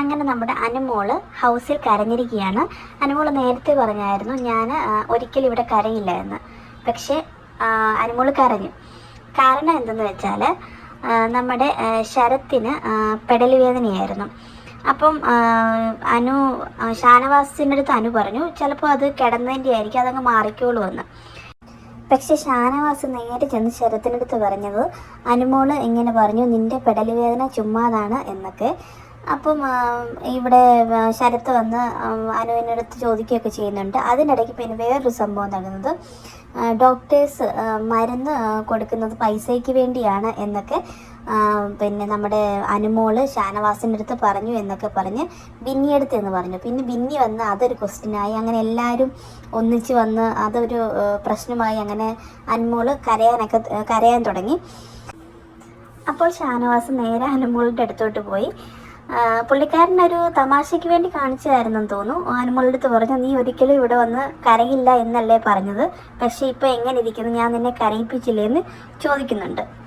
അങ്ങനെ നമ്മുടെ അനുമോൾ ഹൗസിൽ കരഞ്ഞിരിക്കുകയാണ്. അനുമോൾ നേരത്തെ പറഞ്ഞായിരുന്നു ഞാൻ ഒരിക്കലും ഇവിടെ കരയില്ല എന്ന്. പക്ഷേ അനുമോൾ കരഞ്ഞു. കാരണം എന്തെന്ന് വെച്ചാൽ നമ്മുടെ ശരത്തിന് പെടൽ വേദനയായിരുന്നു. അപ്പം അനു ഷാനവാസിന്റെ അടുത്ത് അനു പറഞ്ഞു ചിലപ്പോൾ അത് കിടന്നതിന്റെ ആയിരിക്കും അതങ്ങ് മാറിക്കോളൂ എന്ന്. പക്ഷെ ഷാനവാസ് നേരെ ചെന്ന് ശരത്തിനടുത്ത് പറഞ്ഞത് അനുമോൾ ഇങ്ങനെ പറഞ്ഞു നിന്റെ പെടൽ വേദന ചുമ്മാതാണ് എന്നൊക്കെ. അപ്പം ഇവിടെ ശരത്ത് വന്ന് അനുവിനടുത്ത് ചോദിക്കുകയൊക്കെ ചെയ്യുന്നുണ്ട്. അതിനിടയ്ക്ക് പിന്നെ വേറൊരു സംഭവം നടന്നത് ഡോക്ടേഴ്സ് മരുന്ന് കൊടുക്കുന്നത് പൈസയ്ക്ക് വേണ്ടിയാണ് എന്നൊക്കെ പിന്നെ നമ്മുടെ അനുമോൾ ഷാനവാസിന്റെ അടുത്ത് പറഞ്ഞു എന്നൊക്കെ പറഞ്ഞ് ബിന്നിയെടുത്ത് എന്ന് പറഞ്ഞു. പിന്നെ ബിന്നി വന്ന് അതൊരു ക്വസ്റ്റ്യനായി അങ്ങനെ എല്ലാവരും ഒന്നിച്ച് വന്ന് അതൊരു പ്രശ്നമായി. അങ്ങനെ അനുമോൾ കരയാനൊക്കെ കരയാൻ തുടങ്ങി. അപ്പോൾ ഷാനവാസ് നേരെ അനുമോളിന്റെ അടുത്തോട്ട് പോയി. പുള്ളിക്കാരനൊരു തമാശയ്ക്ക് വേണ്ടി കാണിച്ചതായിരുന്നെന്ന് തോന്നുന്നു. അനുമോളുടെ അടുത്ത് പറഞ്ഞു നീ ഒരിക്കലും ഇവിടെ വന്ന് കരയില്ല എന്നല്ലേ പറഞ്ഞത്. പക്ഷേ ഇപ്പോൾ എങ്ങനെ ഇരിക്കുന്നു? ഞാൻ നിന്നെ കരയിപ്പിച്ചില്ലേ എന്ന് ചോദിക്കുന്നുണ്ട്.